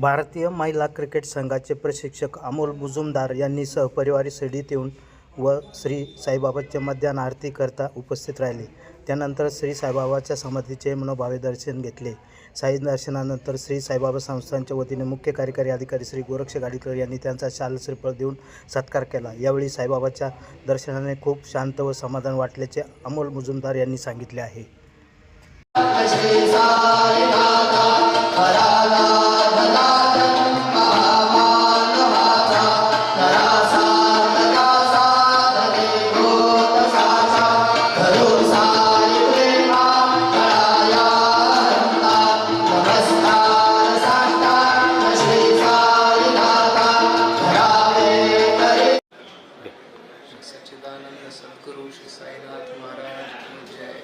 भारतीय महिला क्रिकेट संघाचे प्रशिक्षक अमोल मुजुमदार यांनी सहपरिवारी शिर्डीत येऊन व श्री साईबाबाच्या मध्यान आरतीकरता उपस्थित राहिले. त्यानंतर श्री साईबाबाच्या समाधीचे मनोभावे दर्शन घेतले. साई दर्शनानंतर श्री साईबाबा संस्थांच्या वतीने मुख्य कार्यकारी अधिकारी श्री गोरक्ष गाडीकर यांनी त्यांचा शाल श्रीफळ देऊन सत्कार केला. यावेळी साईबाबाच्या दर्शनाने खूप शांत व समाधान वाटल्याचे अमोल मुजुमदार यांनी सांगितले आहे. सच्चिदानंद सद्गुरू श्री साईनाथ महाराज की जय.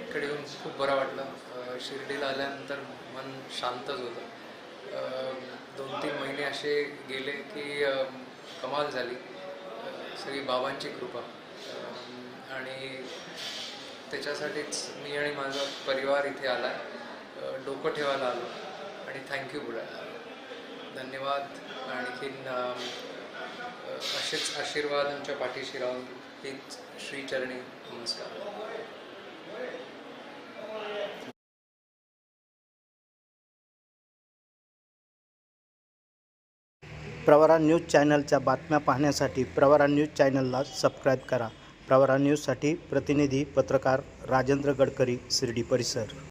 इकडे येऊन खूप बरं वाटलं. शिर्डीला आल्यानंतर मन शांतच होतं दोन तीन महिने असे गेले की कमाल झाली. सगळी बाबांची कृपा. आणि त्याच्यासाठीच मी आणि माझा परिवार इथे आला डोकं ठेवायला आलो. आणि थँक्यू बोलायला आलो. धन्यवाद. आणखीन असेच आशीर्वाद आमच्या पाठीशी राहून हीच श्रीचरणी नमस्कार. प्रवरा न्यूज चॅनलच्या बातम्या पाहण्यासाठी प्रवरा न्यूज चॅनलला सबस्क्राईब करा. प्रवरा न्यूजसाठी प्रतिनिधी पत्रकार राजेंद्र गडकरी शिर्डी परिसर.